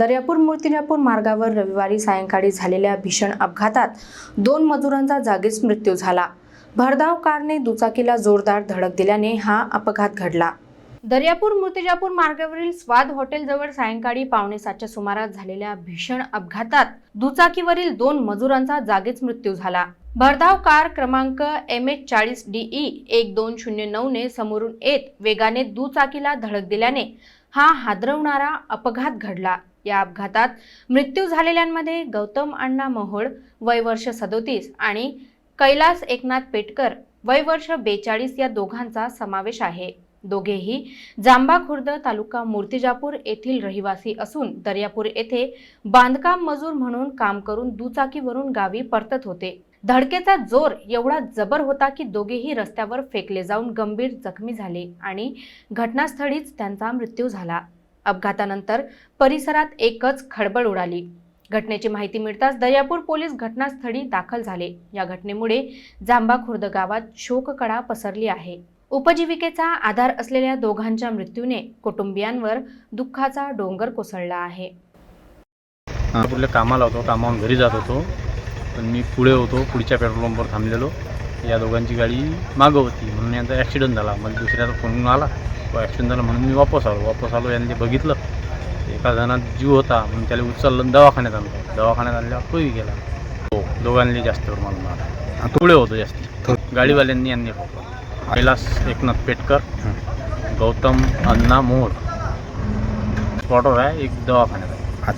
दर्यापूर मूर्तिजापूर मार्गावर रविवारी सायंकाळी झालेल्या भीषण अपघातात दोन मजुरांचा जागीच मृत्यू झाला. भरधाव कारने दुचाकीला जोरदार धडक दिल्याने हा अपघात घडला. दर्यापूर मूर्तिजापूर मार्गावरील स्वाद हॉटेलजवळ सायंकाळी पावणे सातच्या सुमारास झालेल्या भीषण अपघातात दुचाकीवरील दोन मजुरांचा जागीच मृत्यू झाला. भरधाव कार क्रमांक एम एच चाळीस डीई एक दोन शून्य नऊने समोरून येत वेगाने दुचाकीला धडक दिल्याने हा हादरवणारा अपघात घडला. या अपघातात मृत्यू झालेल्यांमध्ये गौतम अण्णा मोहोळ वय वर्ष सदोतीस आणि कैलास एकनाथ पेटकर वय वर्ष बेचाळीस या दोघांचा समावेश आहे. दोघेही जांबा खुर्द तालुका मूर्तिजापूर येथील रहिवासी असून दर्यापूर येथे बांधकाम मजूर म्हणून काम करून दुचाकीवरून गावी परतत होते. धडकेचा जोर एवढा जबर होता की दोघेही रस्त्यावर फेकले जाऊन गंभीर जखमी झाले आणि घटनास्थळीच त्यांचा मृत्यू झाला. अपघातानंतर परिसरात एकच खळबळ उडाली. घटनेची माहिती मिळताच दर्यापूर पोलीस घटनास्थळी दाखल झाले. या घटनेमुळे जांबा खुर्द गावात शोककडा पसरली आहे. उपजीविकेचा आधार असलेल्या दोघांच्या मृत्यूने कुटुंबियांवर दुःखाचा डोंगर कोसळला आहे. कामाला होतो कामावून घरी जात होतो. पण मी पुढे होतो पुढच्या पेट्रोल पंपवर थांबलेलो. या दोघांची गाडी मागं होती. म्हणून यांचा ॲक्सिडेंट झाला. मला दुसऱ्याचा फोन आला. तो ॲक्सिडेंट झाला म्हणून मी वापस आलो. वापस आलो यांनी बघितलं. एका जणात जीव होता. म्हणून त्याला उचललं दवाखान्यात आणलं. दवाखान्यात आणल्यावर तोही गेला. हो दोघांनी जास्त मला मारला. पुढे होतो जास्त. गाडीवाल्यांनी यांनी ठोकलं कैलास एकनाथ पेटकर गौतम अण्णा मोहोळ स्पॉटवर आहे. एक दवाखान्यात आहे.